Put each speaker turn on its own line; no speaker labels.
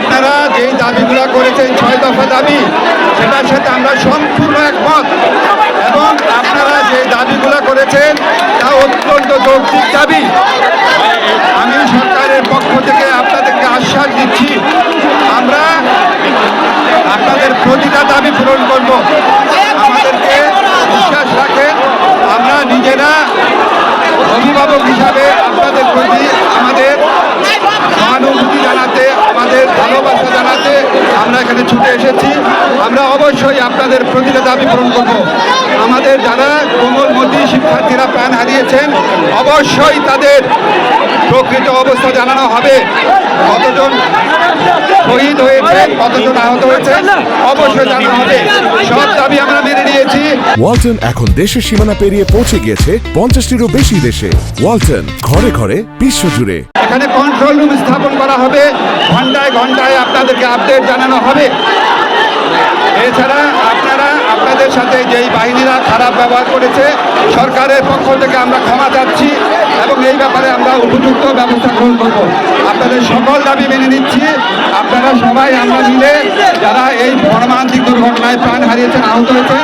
আপনারা যেই দাবিগুলো করেছেন ছয় দফা দাবি, সেটার সাথে আমরা সম্পূর্ণ একমত। এবং আপনারা যে দাবিগুলো করেছেন, তা অত্যন্ত যৌক্তিক দাবি। আমি সরকারের পক্ষ থেকে আপনাদেরকে আশ্বাস দিচ্ছি, আমরা আপনাদের প্রতিটা দাবি পূরণ করব। আমাদেরকে বিশ্বাস রাখেন, আমরা নিজেরা অভিভাবক হিসাবে এখানে ছুটে এসেছি। আমরা অবশ্যই আপনাদের প্রতিটা দাবি পূরণ করব। আমাদের যারা কোমলমতি শিক্ষার্থীরা প্রাণ হারিয়েছেন, অবশ্যই তাদের প্রকৃত অবস্থা জানানো হবে। কতজন শহীদ হয়েছে কতজন আহত হয়েছে অবশ্যই জানানো হবে। সব দাবি আমরা মেনে নিয়েছি।
ওয়ালটন এখন দেশের সীমানা পেরিয়ে পৌঁছে গিয়েছে পঞ্চাশটিরও বেশি দেশে। ওয়ালটন ঘরে ঘরে বিশ্বজুড়ে।
এখানে কন্ট্রোল রুম স্থাপন করা হবে। ঘন্টায় ঘন্টায় আপনাদেরকে আপডেট জানানো হবে। এছাড়া আপনারা, আপনাদের সাথে যেই বাহিনীরা খারাপ ব্যবহার করেছে, সরকারের পক্ষ থেকে আমরা ক্ষমা চাচ্ছি এবং এই ব্যাপারে আমরা উপযুক্ত ব্যবস্থা গ্রহণ করব। আপনাদের সকল দাবি মেনে নিচ্ছি। আপনারা সবাই আমরা মিলে যারা এই মর্মান্তিক দুর্ঘটনায় প্রাণ হারিয়েছেন, আহত হয়েছেন